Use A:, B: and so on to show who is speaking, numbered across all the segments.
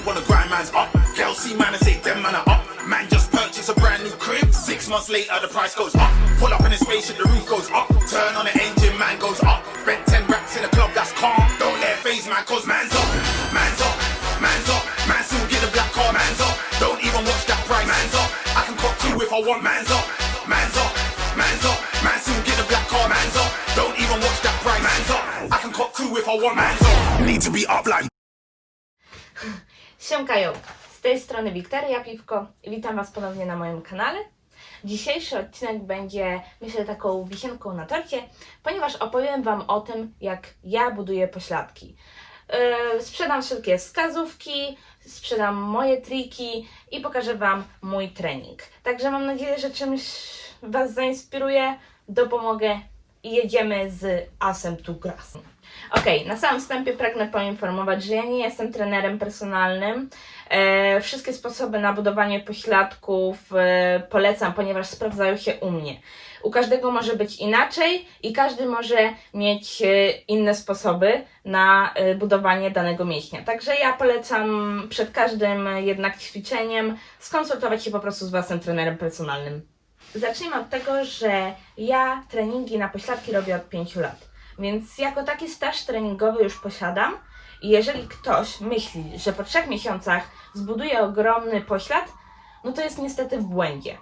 A: keep on the grind, man's up. See man and say, them man are up. Man just purchased a brand new crib. Six months later, the price goes up. Pull up in a spaceship, the roof goes up. Turn on the engine, man goes up. Rent 10 racks in a club, that's calm. Don't let phase, man, cause man's up. Man's up, man's up. Man soon get a black car, man's up. Don't even watch that price, man's up. I can cop two if I want, man's up. Man's up, man's up. Man soon get a black car, man's up. Don't even watch that price, man's up. I can cop two if I want, man's up. Need to be up like
B: Siemkają, z tej strony Wiktoria Piwko witam Was ponownie na moim kanale. Dzisiejszy odcinek będzie, myślę, taką wisienką na torcie, ponieważ opowiem Wam o tym, jak ja buduję pośladki. Yy, sprzedam wszelkie wskazówki, sprzedam moje triki i pokażę Wam mój trening. Także mam nadzieję, że czymś Was zainspiruję, dopomogę i jedziemy z asem tu gras. Okej, na samym wstępie pragnę poinformować, że ja nie jestem trenerem personalnym. E, wszystkie sposoby na budowanie pośladków e, polecam, ponieważ sprawdzają się u mnie. U każdego może być inaczej i każdy może mieć e, inne sposoby na e, budowanie danego mięśnia. Także ja polecam przed każdym jednak ćwiczeniem skonsultować się po prostu z własnym trenerem personalnym. Zacznijmy od tego, że ja treningi na pośladki robię od 5 lat. Więc jako taki staż treningowy już posiadam. I jeżeli ktoś myśli, że po trzech miesiącach zbuduje ogromny poślad, no to jest niestety w błędzie.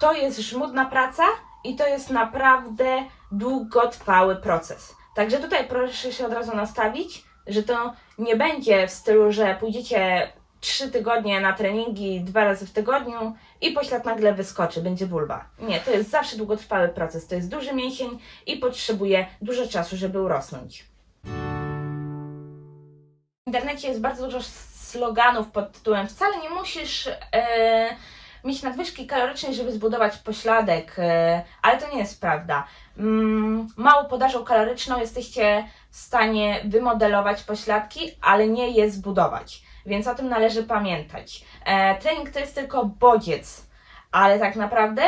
B: To jest żmudna praca i to jest naprawdę długotrwały proces. Także tutaj proszę się od razu nastawić, że to nie będzie w stylu, że pójdziecie trzy tygodnie na treningi dwa razy w tygodniu i poślad nagle wyskoczy, będzie bulwa. Nie, to jest zawsze długotrwały proces. To jest duży mięsień i potrzebuje dużo czasu, żeby urosnąć. W internecie jest bardzo dużo sloganów pod tytułem wcale nie musisz e, mieć nadwyżki kalorycznej, żeby zbudować pośladek, e, ale to nie jest prawda. Mm, małą podażą kaloryczną jesteście w stanie wymodelować pośladki, ale nie je zbudować. Więc o tym należy pamiętać. E, trening to jest tylko bodziec, ale tak naprawdę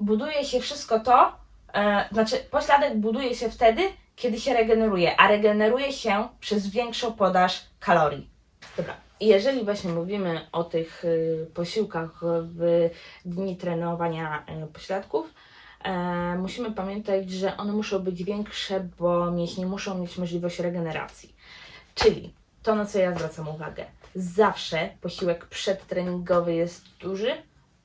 B: buduje się wszystko to, e, znaczy pośladek buduje się wtedy, kiedy się regeneruje, a regeneruje się przez większą podaż kalorii. Dobra. Jeżeli właśnie mówimy o tych y, posiłkach w dni trenowania y, pośladków, e, musimy pamiętać, że one muszą być większe, bo mięśnie muszą mieć możliwość regeneracji. Czyli to, na co ja zwracam uwagę. Zawsze posiłek przedtreningowy jest duży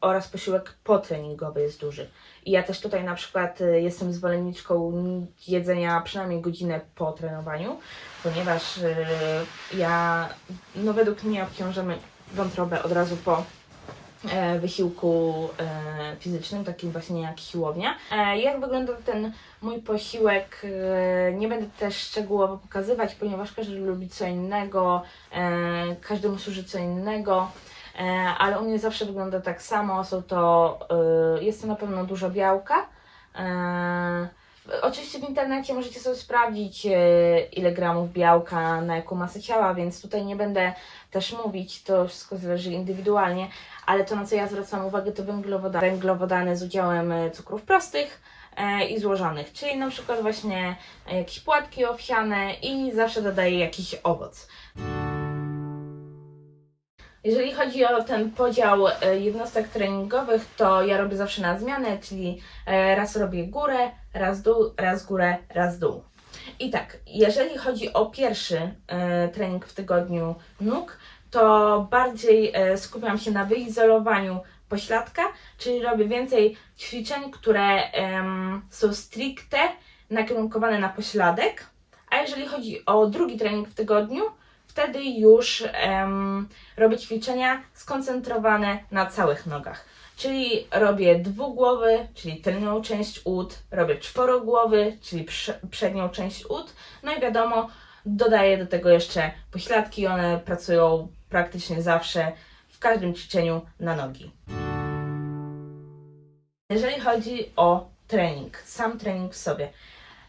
B: oraz posiłek potreningowy jest duży. I ja też tutaj na przykład y, jestem zwolenniczką jedzenia przynajmniej godzinę po trenowaniu, ponieważ y, ja, no według mnie obciążamy wątrobę od razu po wysiłku e, fizycznym, takim właśnie jak siłownia. E, jak wygląda ten mój posiłek, e, nie będę też szczegółowo pokazywać, ponieważ każdy lubi co innego, e, każdemu służy co innego. E, ale u mnie zawsze wygląda tak samo. Są to, e, jest to na pewno dużo białka. Oczywiście w internecie możecie sobie sprawdzić, e, ile gramów białka na jaką masę ciała, więc tutaj nie będę też mówić, to wszystko zależy indywidualnie, ale to na co ja zwracam uwagę to węglowodany, węglowodany z udziałem e, cukrów prostych e, i złożonych, czyli na przykład właśnie jakieś płatki owsiane i zawsze dodaję jakiś owoc. Jeżeli chodzi o ten podział jednostek treningowych, to ja robię zawsze na zmianę, czyli raz robię górę, raz dół, raz górę, raz dół. I tak, jeżeli chodzi o pierwszy e, trening w tygodniu nóg, to bardziej e, skupiam się na wyizolowaniu pośladka, czyli robię więcej ćwiczeń, które są stricte nakierunkowane na pośladek. A jeżeli chodzi o drugi trening w tygodniu, wtedy już robię ćwiczenia skoncentrowane na całych nogach. Czyli robię dwugłowy, czyli tylną część ud, robię czworogłowy, czyli prze- przednią część ud, no i wiadomo, dodaję do tego jeszcze pośladki, one pracują praktycznie zawsze w każdym ćwiczeniu na nogi. Jeżeli chodzi o trening, sam trening w sobie,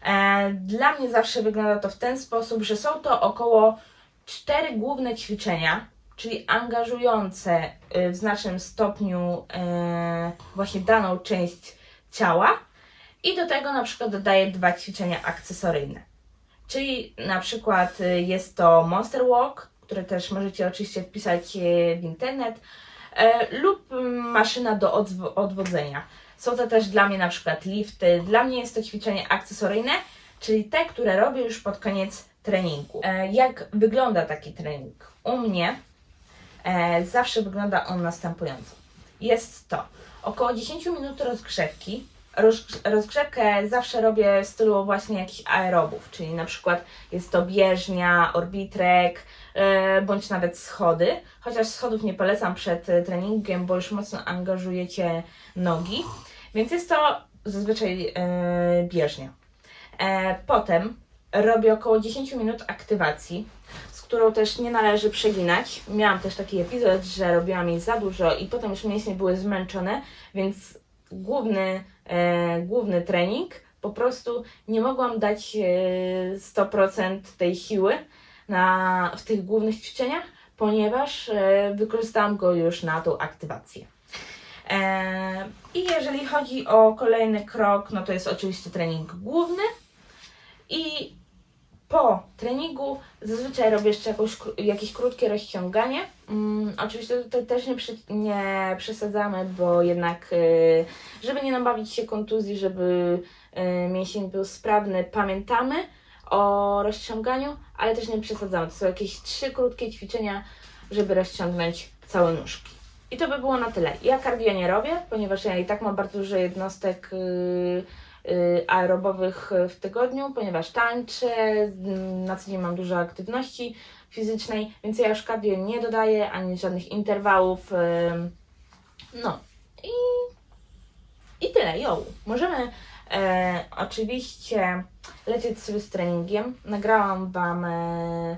B: e, dla mnie zawsze wygląda to w ten sposób, że są to około cztery główne ćwiczenia, czyli angażujące y, w znacznym stopniu e, właśnie daną część ciała i do tego na przykład dodaję dwa ćwiczenia akcesoryjne. Czyli na przykład y, jest to Monster Walk, które też możecie oczywiście wpisać w internet, lub maszyna do odwodzenia. Są to też dla mnie na przykład lifty. Dla mnie jest to ćwiczenie akcesoryjne, czyli te, które robię już pod koniec treningu. E, jak wygląda taki trening? U mnie zawsze wygląda on następująco. Jest to około 10 minut rozgrzewki. Roz, rozgrzewkę zawsze robię w stylu właśnie jakichś aerobów, czyli na przykład jest to bieżnia, orbitrek, e, bądź nawet schody. Chociaż schodów nie polecam przed e, treningiem, bo już mocno angażujecie nogi. Więc jest to zazwyczaj e, bieżnia. E, potem robię około 10 minut aktywacji, którą też nie należy przeginać. Miałam też taki epizod, że robiłam jej za dużo i potem już mięśnie były zmęczone, więc główny, e, główny trening po prostu nie mogłam dać e, 100% tej siły na, w tych głównych ćwiczeniach, ponieważ e, wykorzystałam go już na tą aktywację. E, I jeżeli chodzi o kolejny krok, no to jest oczywiście trening główny. I po treningu zazwyczaj robię jeszcze jakąś, jakieś krótkie rozciąganie. Mm, oczywiście tutaj też nie, przy, nie przesadzamy, bo jednak, y, żeby nie nabawić się kontuzji, żeby y, mięsień był sprawny, pamiętamy o rozciąganiu, ale też nie przesadzamy. To są jakieś trzy krótkie ćwiczenia, żeby rozciągnąć całe nóżki. I to by było na tyle. Ja cardio nie robię, ponieważ ja i tak mam bardzo dużo jednostek y, aerobowych w tygodniu, ponieważ tańczę, mm, na co dzień mam dużo aktywności fizycznej, więc ja już cardio nie dodaję, ani żadnych interwałów. No i, i tyle, jo. Możemy e, oczywiście lecieć sobie z treningiem. Nagrałam Wam e,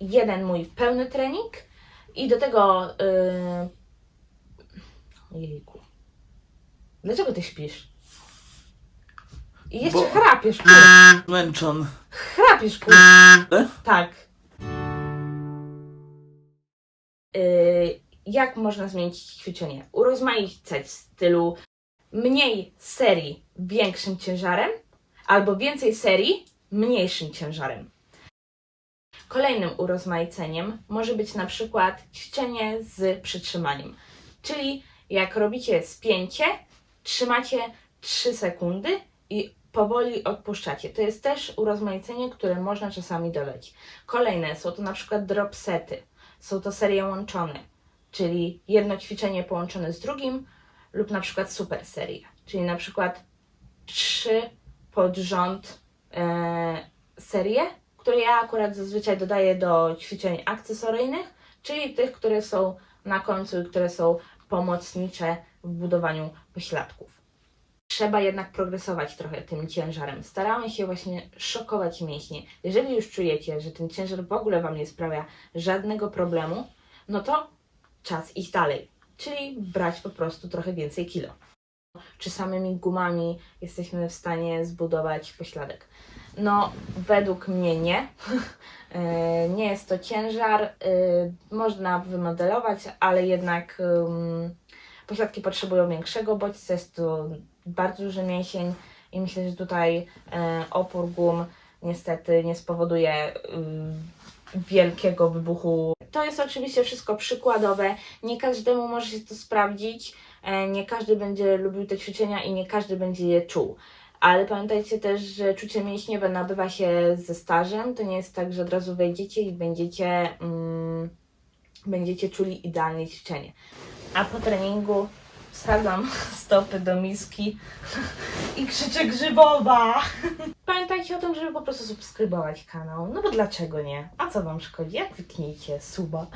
B: jeden mój pełny trening i do tego... E, jejku. Dlaczego Ty śpisz? I jeszcze
C: Bo-
B: chrapiesz, kur...
C: Męczon.
B: Chrapiesz, kur...
C: E?
B: Tak. Yy, jak można zmienić ćwiczenie? Urozmaicać w stylu mniej serii większym ciężarem albo więcej serii mniejszym ciężarem. Kolejnym urozmaiceniem może być na przykład ćwiczenie z przytrzymaniem. Czyli jak robicie spięcie, trzymacie 3 sekundy i powoli odpuszczacie. To jest też urozmaicenie, które można czasami dodać. Kolejne są to na przykład drop sety. Są to serie łączone, czyli jedno ćwiczenie połączone z drugim lub na przykład super serie, czyli na przykład trzy pod rząd e, serie, które ja akurat zazwyczaj dodaję do ćwiczeń akcesoryjnych, czyli tych, które są na końcu i które są pomocnicze w budowaniu pośladków. Trzeba jednak progresować trochę tym ciężarem. Staramy się właśnie szokować mięśnie. Jeżeli już czujecie, że ten ciężar w ogóle Wam nie sprawia żadnego problemu, no to czas iść dalej. Czyli brać po prostu trochę więcej kilo. Czy samymi gumami jesteśmy w stanie zbudować pośladek? No, według mnie nie. E, nie jest to ciężar. e, Można wymodelować, ale jednak ym, pośladki potrzebują większego bodźca. Jest to bardzo duży mięsień i myślę, że tutaj e, opór gum niestety nie spowoduje ym, wielkiego wybuchu. To jest oczywiście wszystko przykładowe. Nie każdemu może się to sprawdzić. E, Nie każdy będzie lubił te ćwiczenia i nie każdy będzie je czuł. Ale pamiętajcie też, że czucie mięśniowe nabywa się ze stażem. To nie jest tak, że od razu wejdziecie i będziecie, mm, będziecie czuli idealnie ćwiczenie. A po treningu wsadzam stopy do miski i krzyczę grzybowa. Pamiętajcie o tym, żeby po prostu subskrybować kanał. No bo dlaczego nie? A co Wam szkodzi? Jak kliknijcie suba.